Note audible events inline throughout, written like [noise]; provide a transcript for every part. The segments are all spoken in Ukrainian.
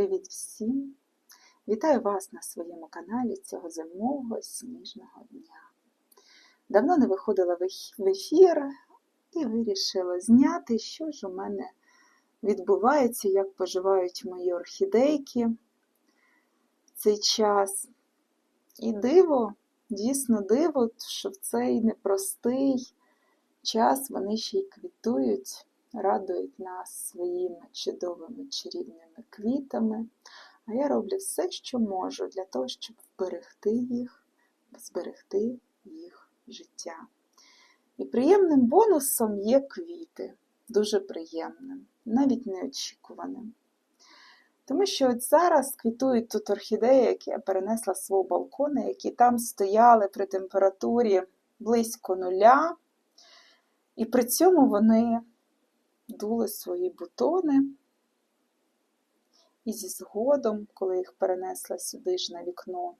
Привіт всім! Вітаю вас на своєму каналі цього зимового сніжного дня. Давно не виходила в ефір і вирішила зняти, що ж у мене відбувається, як поживають мої орхідейки в цей час. І диво, дійсно диво, що в цей непростий час вони ще й квітують, радують нас своїми чудовими чарівними квітами. А я роблю все, що можу для того, щоб вберегти їх, зберегти їх життя. І приємним бонусом є квіти, дуже приємним, навіть неочікуваним. Тому що от зараз квітують тут орхідеї, які я перенесла з свого балкона, які там стояли при температурі близько нуля, і при цьому вони дули свої бутони. І зі згодом, коли їх перенесла сюди ж на вікно,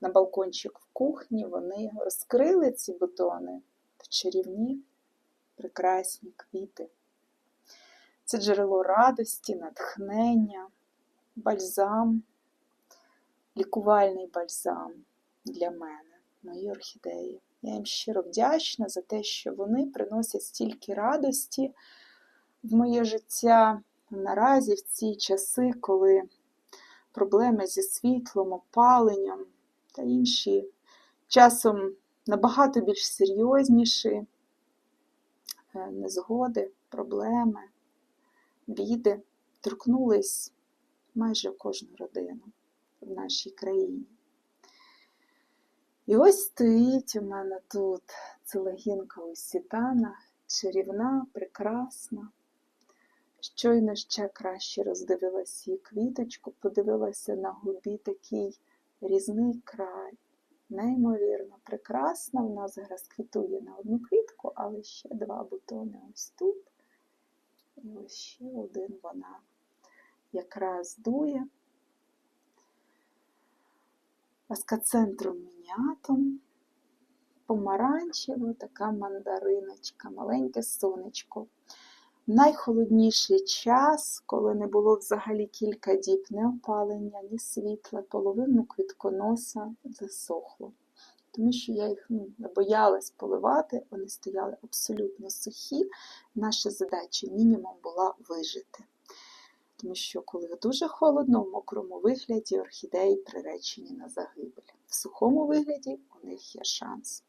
на балкончик в кухні, вони розкрили ці бутони в чарівні, прекрасні квіти. Це джерело радості, натхнення, бальзам, лікувальний бальзам для мене, мої орхідеї. Я їм щиро вдячна за те, що вони приносять стільки радості в моє життя наразі в ці часи, коли проблеми зі світлом, опаленням та інші часом набагато більш серйозніші е, незгоди, проблеми, біди торкнулись майже кожну родину в нашій країні. І ось стоїть у мене тут целогінка Осітана, чарівна, прекрасна. Щойно ще краще роздивилася її квіточку, подивилася на губі такий різний край. Неймовірно, прекрасна. Вона зараз квітує на одну квітку, але ще два бутони ось тут. І ось ще один вона якраз дує. Аскацентром мініатом, помаранчева, така мандариночка, маленьке сонечко. Найхолодніший час, коли не було взагалі кілька діб ні опалення, ні світла, половину квітконоса засохло. Тому що я їх ну, боялась поливати, вони стояли абсолютно сухі. Наша задача мінімум була вижити. Тому що коли дуже холодно, в мокрому вигляді орхідеї приречені на загибель. В сухому вигляді у них є шанс.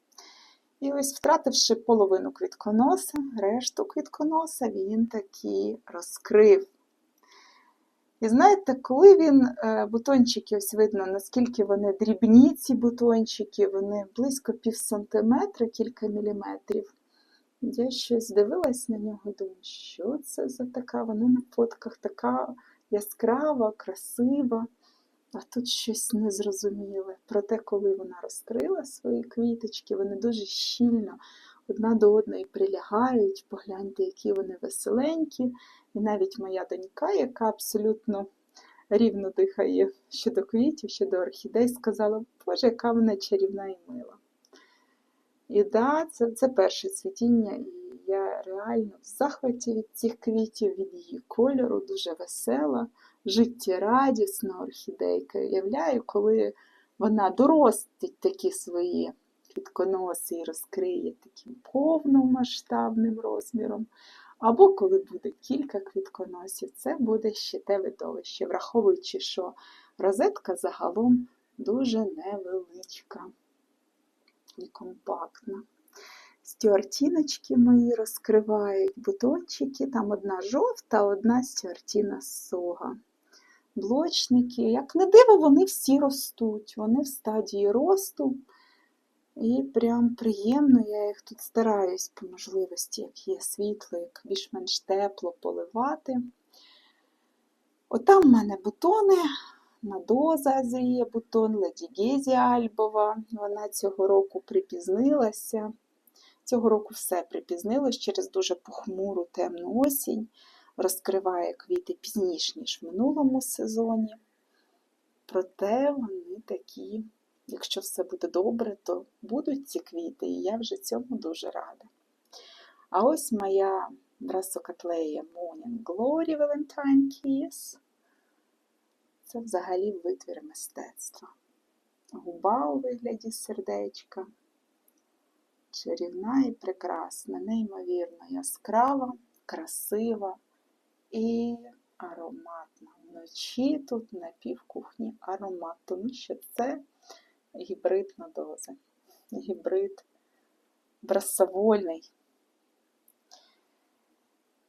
І ось, втративши половину квітконоса, решту квітконоса він таки розкрив. І знаєте, коли він, е, бутончики, ось видно, наскільки вони дрібні, ці бутончики, вони близько пів сантиметра, кілька міліметрів. Я щось дивилась на нього і думаю, що це за така? Вона на фотках така яскрава, красива, а тут щось незрозуміле. Проте, коли вона розкрила свої квіточки, вони дуже щільно одна до одної прилягають. Погляньте, які вони веселенькі. І навіть моя донька, яка абсолютно рівно дихає щодо квітів, щодо орхідей, сказала, Боже, яка вона чарівна і мила. І да, це, це перше цвітіння, і я реально в захваті від цих квітів, від її кольору, дуже весела, життєрадісна орхідейка. Уявляю, коли вона доростить такі свої квітконоси і розкриє таким повномасштабним розміром. Або коли буде кілька квітконосів, це буде ще те видовище, враховуючи, що розетка загалом дуже невеличка і компактна. Стюартіночки мої розкривають бутончики, там одна жовта, одна стюартіна сога. Блочники, як не диво, вони всі ростуть, вони в стадії росту. І прям приємно, я їх тут стараюсь по можливості, як є світло, як більш-менш тепло поливати. Отам в мене бутони, Надоза є бутон, Леді Гезі Альбова. Вона цього року припізнилася. Цього року все припізнилось через дуже похмуру темну осінь. Розкриває квіти пізніше, ніж в минулому сезоні. Проте вони такі, якщо все буде добре, то будуть ці квіти, і я вже цьому дуже рада. А ось моя брасокатлея Morning Glory Valentine Kiss. це взагалі витвір мистецтва. Губа у вигляді сердечка. Чарівна і прекрасна, неймовірно яскрава, красива і ароматна. Вночі тут на півкухні аромат, тому що це гібрид на дози. Гібрид брасовольний.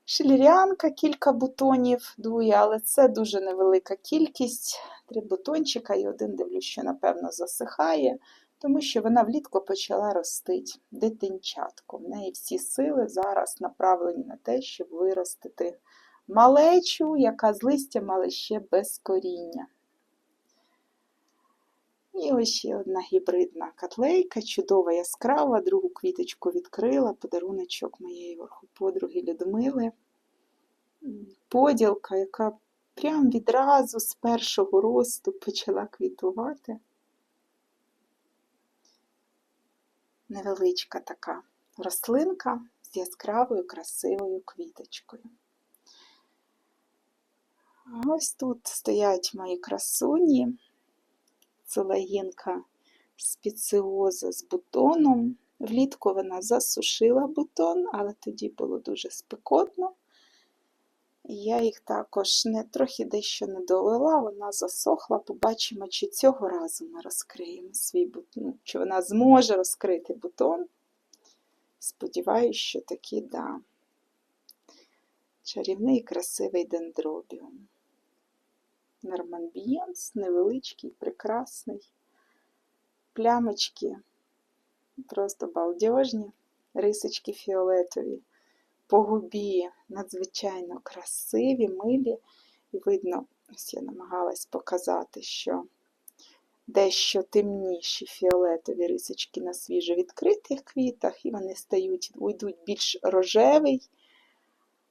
Шилірянка, кілька бутонів дує, але це дуже невелика кількість. Три бутончика і один дивлюсь, що напевно засихає, тому що вона влітку почала ростити дитинчатку. В неї всі сили зараз направлені на те, щоб виростити малечу, яка з листям, але ще без коріння. І ось ще одна гібридна котлейка, чудова яскрава, другу квіточку відкрила, подаруночок моєї подруги Людмили. Поділка, яка прям відразу з першого росту почала квітувати. Невеличка така рослинка з яскравою красивою квіточкою. Ось тут стоять мої красуні целагінка спеціоза з бутоном. Влітку вона засушила бутон, але тоді було дуже спекотно. Я їх також не трохи дещо не долила, вона засохла. Побачимо, чи цього разу ми розкриємо свій бутон, чи вона зможе розкрити бутон. Сподіваюсь, що таки да. Чарівний і красивий дендробіум. Норманбієнс, невеличкий, прекрасний. Плямочки просто балдежні, рисочки фіолетові, по губі надзвичайно красиві, милі. І видно, ось я намагалась показати, що дещо темніші фіолетові рисочки на свіжо відкритих квітах, і вони стають, уйдуть більш рожевий,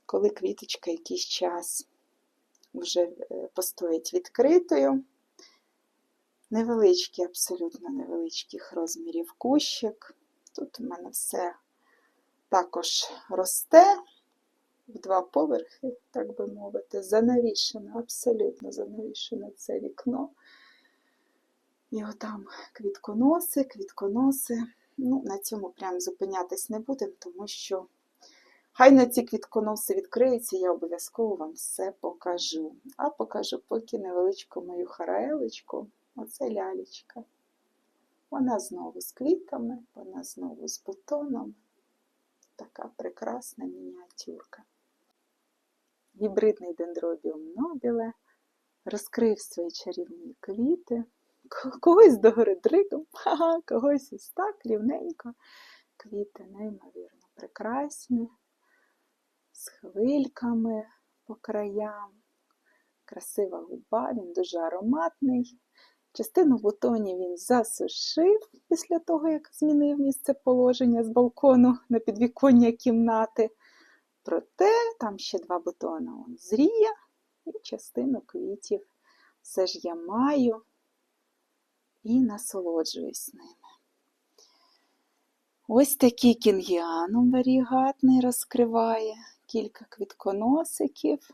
коли квіточка якийсь час вже е, постоїть відкритою. Невеличкий, абсолютно невеличких розмірів кущик. Тут у мене все також росте в два поверхи, так би мовити, занавішено, абсолютно занавішено це вікно. І отам квітконоси, квітконоси. Ну, на цьому прям зупинятись не будемо, тому що Хай на ці квітконоси відкриються, я обов'язково вам все покажу. А покажу поки невеличку мою хараелечку. Оце лялечка. Вона знову з квітами, вона знову з бутоном. Така прекрасна мініатюрка. Гібридний дендробіум нобіле розкрив свої чарівні квіти. Когось догори ага, когось ось так рівненько. Квіти неймовірно прекрасні з хвильками по краям. Красива губа, він дуже ароматний. Частину бутонів він засушив після того, як змінив місце положення з балкону на підвіконня кімнати. Проте там ще два бутони он зріє, і частину квітів все ж я маю і насолоджуюсь ними. Ось такий кінгіанум варігатний розкриває кілька квітконосиків.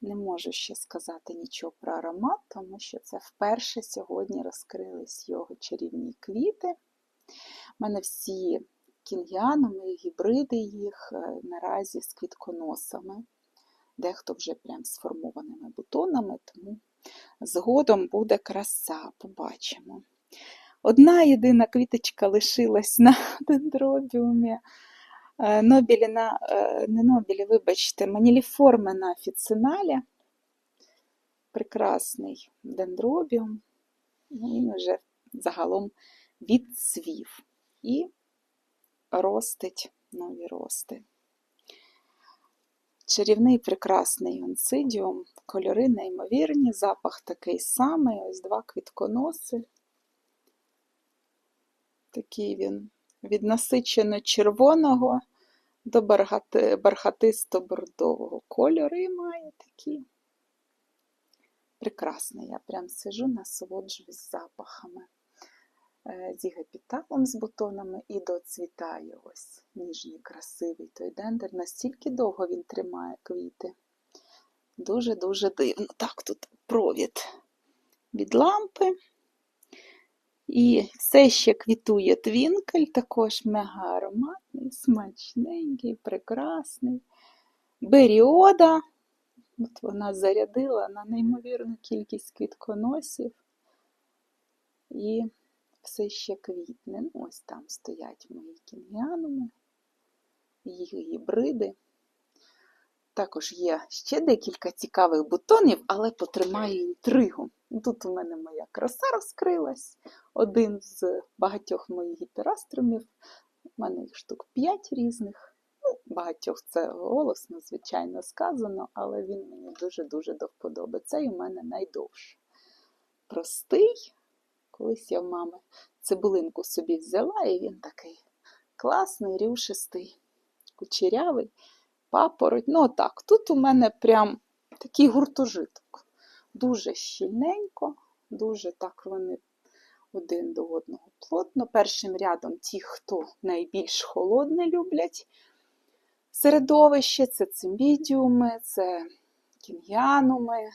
Не можу ще сказати нічого про аромат, тому що це вперше сьогодні розкрились його чарівні квіти. У мене всі кінгіануми, гібриди їх е, наразі з квітконосами. Дехто вже прям сформованими бутонами, тому згодом буде краса, побачимо. Одна єдина квіточка лишилась на [laughs] дендробіумі. Е, Нобілі на, е, не Нобілі, вибачте, маніліформи на офіциналі. Прекрасний дендробіум. Ну, Він вже загалом відцвів і ростить нові рости. Чарівний прекрасний онцидіум, кольори неймовірні, запах такий самий, ось два квітконоси. Такий він від насичено червоного до бархатисто-бордового кольори має такі. Прекрасний, я прям сижу, насолоджуюсь запахами. Е, З гепіталом з бутонами і доцвітає ось ніжний, красивий той дендер. Настільки довго він тримає квіти. Дуже-дуже дивно. Так, тут провід від лампи. І все ще квітує твінкель, також мега ароматний, смачненький, прекрасний. Беріода. От вона зарядила на неймовірну кількість квітконосів. І все ще квітне. Ось там стоять мої кінгіануми, їх гібриди. Також є ще декілька цікавих бутонів, але потримаю інтригу. Тут у мене моя краса розкрилась. Один з багатьох моїх гіперастромів. У мене їх штук 5 різних. Ну, багатьох це голосно, звичайно, сказано, але він мені дуже-дуже до вподоби. Цей у мене найдовший. Простий. Колись я в мами цибулинку собі взяла, і він такий класний, рюшистий, кучерявий папороть. Ну, отак. Тут у мене прям такий гуртожиток. Дуже щільненько, дуже так вони один до одного плотно. Першим рядом ті, хто найбільш холодне люблять середовище, це цимбідіуми, це кім'януми,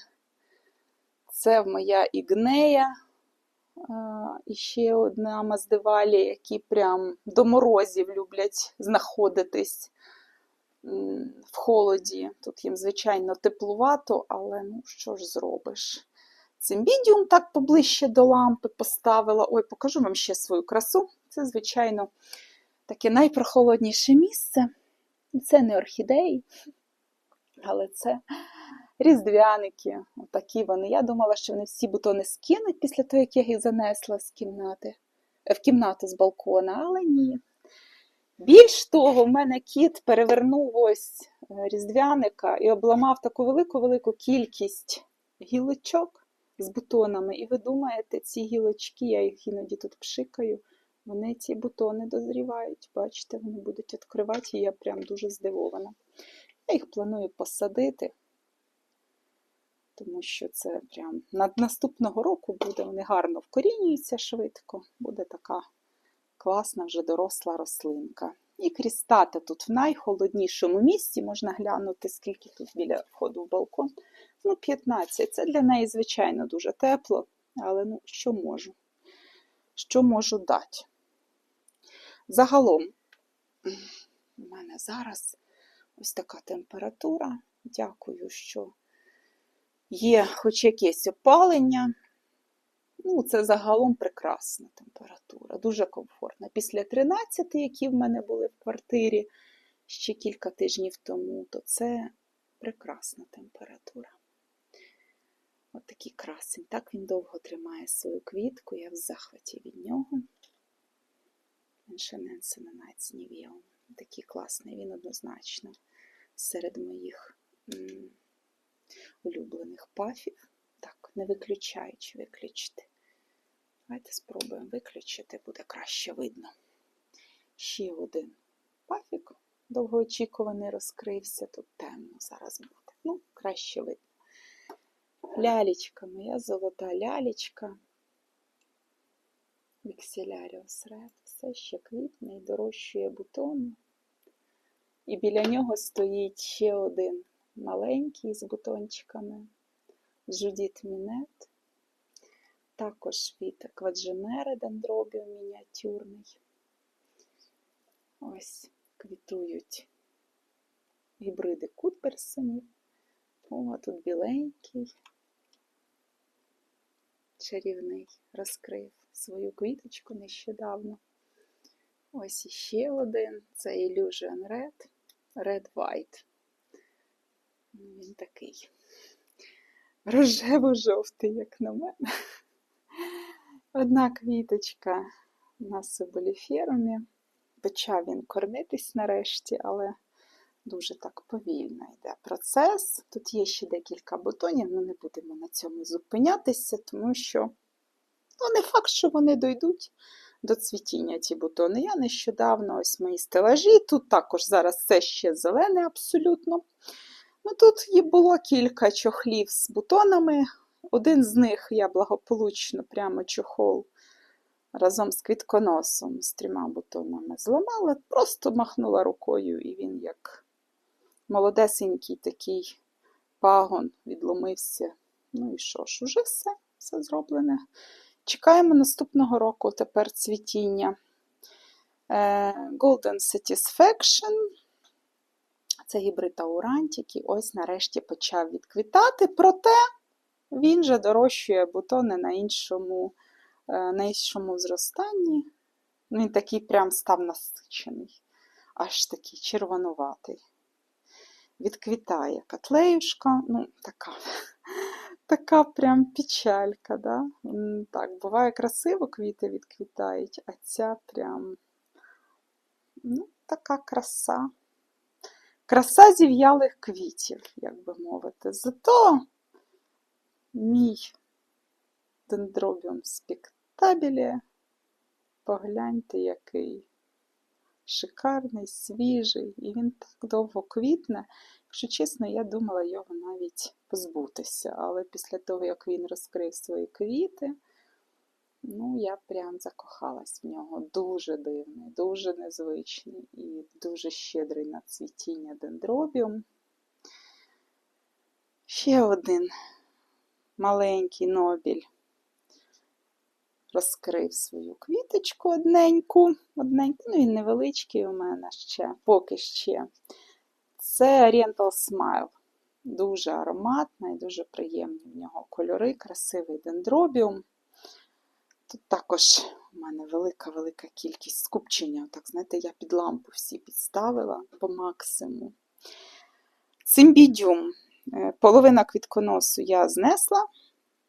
це моя ігнея. І ще одна маздивалі, які прям до морозів люблять знаходитись в холоді. Тут їм, звичайно, теплувато, але ну що ж зробиш? Цимбідіум так поближче до лампи поставила. Ой, покажу вам ще свою красу. Це, звичайно, таке найпрохолодніше місце. Це не орхідеї, але це різдвяники. Отакі вони. Я думала, що вони всі бутони скинуть після того, як я їх занесла з кімнати, в кімнату з балкона, але ні. Більш того, в мене кіт перевернув ось е, різдвяника і обламав таку велику-велику кількість гілочок з бутонами. І ви думаєте, ці гілочки, я їх іноді тут пшикаю, вони ці бутони дозрівають. Бачите, вони будуть відкривати, і я прям дуже здивована. Я їх планую посадити, тому що це прям наступного року буде, вони гарно вкорінюються швидко, буде така класна вже доросла рослинка. І крістата тут в найхолоднішому місці, можна глянути, скільки тут біля входу в балкон. Ну, 15. Це для неї, звичайно, дуже тепло, але ну, що можу? Що можу дати? Загалом, у мене зараз ось така температура. Дякую, що є хоч якесь опалення. Ну, це загалом прекрасна температура, дуже комфортна. Після 13, які в мене були в квартирі ще кілька тижнів тому, то це прекрасна температура. От такий красень. Так він довго тримає свою квітку, я в захваті від нього. Нацнівєум. Такий класний, він однозначно серед моїх м улюблених пафів. Так, не виключаючи виключити. Давайте спробуємо виключити, буде краще видно. Ще один пафік довгоочікуваний розкрився, тут темно зараз буде. Ну, краще видно. Лялечка, моя золота лялечка. Вікселяріус Ред. Все ще квітне і дорощує бутони. І біля нього стоїть ще один маленький з бутончиками. Жудіт Мінет також від квадженери дендробіум мініатюрний. Ось квітують гібриди кутперсонів. О, тут біленький, чарівний, розкрив свою квіточку нещодавно. Ось іще один це Illusion Red, Red White. Він такий рожево-жовтий, як на мене. Одна квіточка на соболіферумі. Почав він кормитись нарешті, але дуже так повільно йде процес. Тут є ще декілька бутонів, але не будемо на цьому зупинятися, тому що ну, не факт, що вони дойдуть до цвітіння ті бутони. Я нещодавно ось мої стелажі, тут також зараз все ще зелене абсолютно. Ну, Тут було кілька чохлів з бутонами. Один з них я благополучно прямо чохол разом з квітконосом з трьома бутонами зламала, просто махнула рукою, і він як молодесенький такий пагон відломився. Ну і що ж, уже все, все зроблене. Чекаємо наступного року тепер цвітіння. Е, Golden Satisfaction. Це гібрид Аурантік, який ось нарешті почав відквітати, проте він же дорощує бутони на іншому, е, на іншому зростанні. Ну, Він такий прям став насичений, аж такий червонуватий. Відквітає котлеюшка, ну, така [laughs] така прям печалька. Да? Так, буває красиво квіти відквітають, а ця прям ну, така краса. Краса зів'ялих квітів, як би мовити. Зато мій дендробіум спектабілі, погляньте, який шикарний, свіжий, і він так довго квітне. Якщо чесно, я думала його навіть позбутися, але після того, як він розкрив свої квіти, ну, я прям закохалась в нього. Дуже дивний, дуже незвичний і дуже щедрий на цвітіння дендробіум. Ще один маленький нобіль розкрив свою квіточку одненьку. одненьку. Ну, він невеличкий у мене ще, поки ще. Це Oriental Smile. Дуже ароматний, дуже приємні в нього кольори, красивий дендробіум. Тут також у мене велика-велика кількість скупчення. Так, знаєте, я під лампу всі підставила по максимуму. Цимбідюм. Е, половина квітконосу я знесла.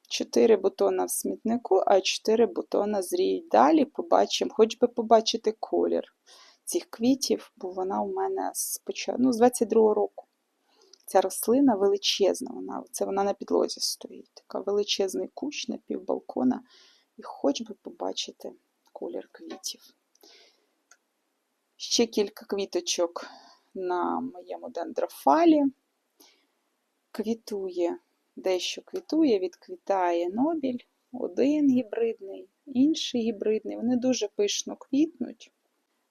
4 бутона в смітнику, а 4 бутона зріють далі. Побачимо, хоч би побачити колір цих квітів, бо вона у мене з ну, з 22 року. Ця рослина величезна, вона, це вона на підлозі стоїть. Така величезний кущ на півбалкона. І хоч би побачити колір квітів. Ще кілька квіточок на моєму дендрофалі. Квітує дещо квітує, відквітає нобіль, один гібридний, інший гібридний. Вони дуже пишно квітнуть.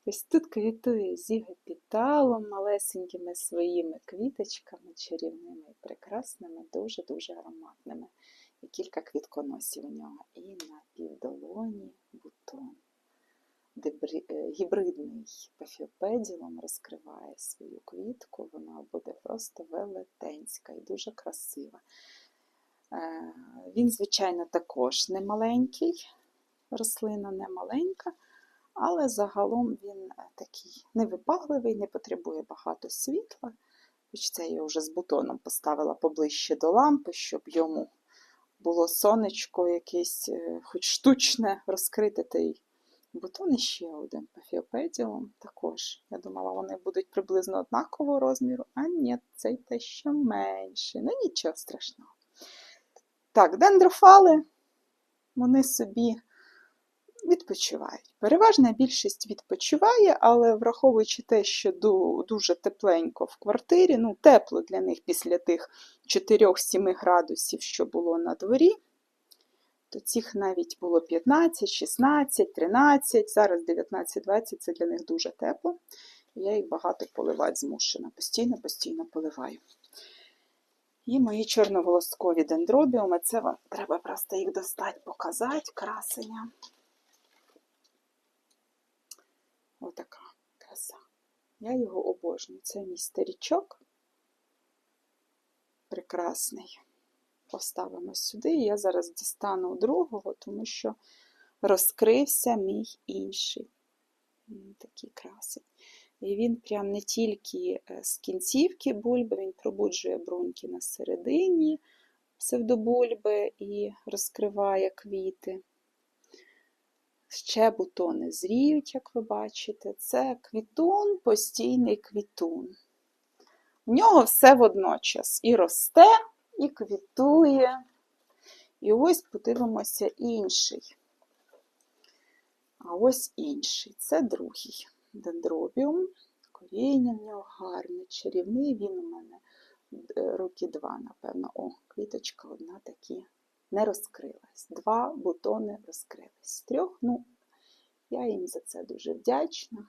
Ось тут квітує зігопіталом, малесенькими своїми квіточками, чарівними і прекрасними, дуже-дуже ароматними. І кілька квітконосів у нього. І на півдолоні бутон. Е, гібридний пафіопеділом розкриває свою квітку, вона буде просто велетенська і дуже красива. Е, він, звичайно, також не маленький, рослина не маленька, але загалом він е, такий невипагливий, не потребує багато світла. Хоч це я вже з бутоном поставила поближче до лампи, щоб йому було сонечко якесь, хоч штучне розкрити той Бутон ще один пафіопедіум також. Я думала, вони будуть приблизно однакового розміру, а ні, цей те що менше. Ну нічого страшного. Так, дендрофали, вони собі відпочивають. Переважна більшість відпочиває, але враховуючи те, що дуже тепленько в квартирі, ну, тепло для них після тих 4-7 градусів, що було на дворі то цих навіть було 15, 16, 13, зараз 19-20 це для них дуже тепло. Я їх багато поливати змушена. Постійно-постійно поливаю. І мої чорноволоскові дендробіуми, це вам треба просто їх достати, показати, красення. Отака краса. Я його обожнюю. Це мій старічок. Прекрасний поставимо сюди. Я зараз дістану другого, тому що розкрився мій інший. Такий красень. І він прям не тільки е, з кінцівки бульби, він пробуджує бруньки на середині псевдобульби і розкриває квіти. Ще бутони зріють, як ви бачите. Це квітун, постійний квітун. У нього все водночас і росте, і квітує. І ось подивимося інший. А ось інший. Це другий дендробіум. Коріння в нього гарне, чарівний, він у мене е, роки два, напевно. О, квіточка одна такі не розкрилась. Два бутони розкрились. Трьох, ну, я їм за це дуже вдячна.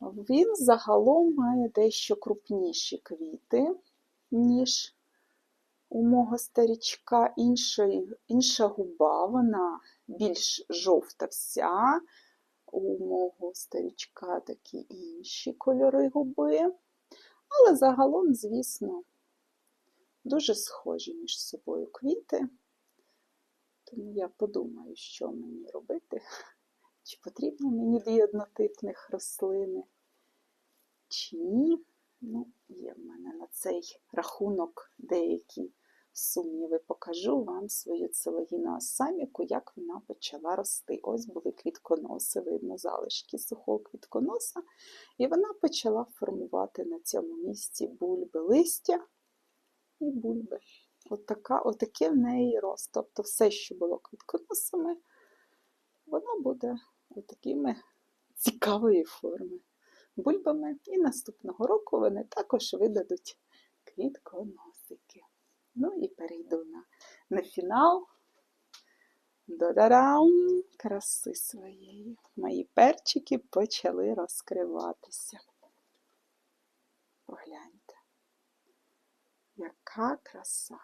Він загалом має дещо крупніші квіти, ніж у мого старічка іншої, інша губа, вона більш жовта вся. У мого старічка такі інші кольори губи. Але загалом, звісно, дуже схожі між собою квіти. Тому я подумаю, що мені робити, чи потрібно мені дві однотипних рослини, чи ні. Ну, є в мене на цей рахунок деякі сумніви. Покажу вам свою целогіну осаміку, як вона почала рости. Ось були квітконоси, видно, залишки сухого квітконоса. І вона почала формувати на цьому місці бульби листя і бульби. От така, отакий в неї рост. Тобто все, що було квітконосами, воно буде отакими цікавої форми бульбами. І наступного року вони також видадуть квітконосики. Ну і перейду на, на фінал. Додарам краси своєї. Мої перчики почали розкриватися. Погляньте, яка краса.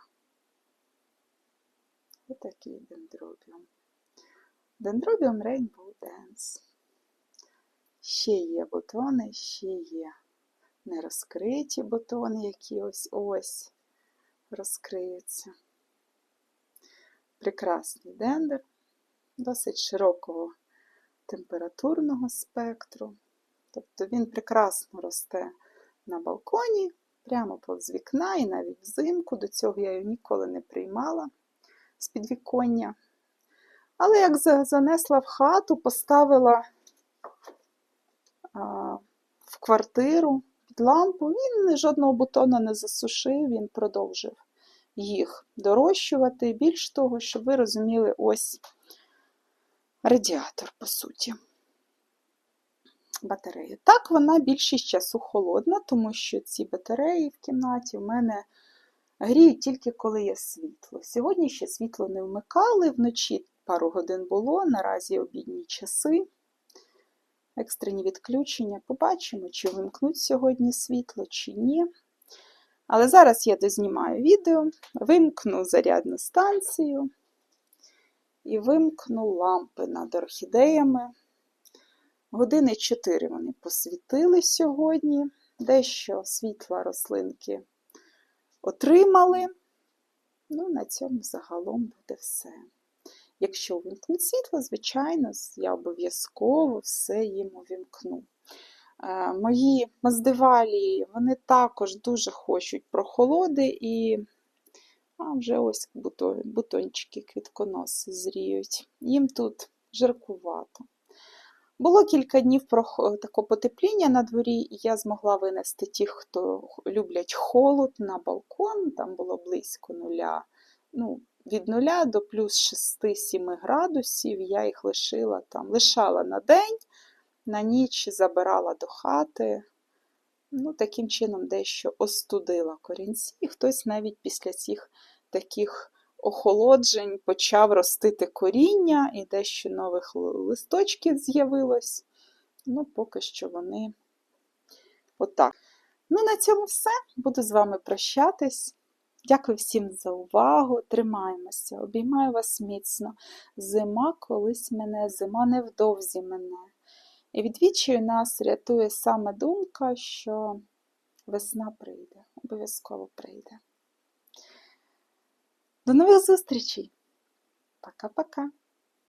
Отакий дендробіум. Дендробіум Rainbow Dance. Ще є бутони, ще є нерозкриті бутони, які ось ось розкриються. Прекрасний дендер, досить широкого температурного спектру. Тобто він прекрасно росте на балконі, прямо повз вікна і навіть взимку. До цього я його ніколи не приймала з підвіконня. Але як занесла в хату, поставила в квартиру під лампу, він жодного бутона не засушив, він продовжив їх дорощувати. Більш того, щоб ви розуміли, ось радіатор, по суті. Батарея. Так, вона більшість часу холодна, тому що ці батареї в кімнаті в мене гріють тільки коли є світло. Сьогодні ще світло не вмикали, вночі пару годин було, наразі обідні часи екстрені відключення. Побачимо, чи вимкнуть сьогодні світло, чи ні. Але зараз я дознімаю відео, вимкну зарядну станцію і вимкну лампи над орхідеями. Години 4 вони посвітили сьогодні, дещо світла рослинки отримали. Ну, на цьому загалом буде все. Якщо увімкнуть світло, звичайно, я обов'язково все їм увімкну. Е, мої маздивалії, вони також дуже хочуть прохолоди і а вже ось бутончики квітконоси зріють. Їм тут жаркувато. Було кілька днів такого потепління на дворі, і я змогла винести тих, хто люблять холод на балкон, там було близько нуля. Ну, від 0 до плюс 6-7 градусів, я їх лишила там, лишала на день, на ніч забирала до хати. Ну, Таким чином дещо остудила корінці, і хтось навіть після цих таких охолоджень почав ростити коріння, і дещо нових листочків з'явилось. Ну, поки що вони отак. Ну, на цьому все. Буду з вами прощатись. Дякую всім за увагу. Тримаємося, обіймаю вас міцно. Зима колись мене, зима невдовзі мене. І відвічаю нас рятує саме думка, що весна прийде, обов'язково прийде. До нових зустрічей! Пока-пока!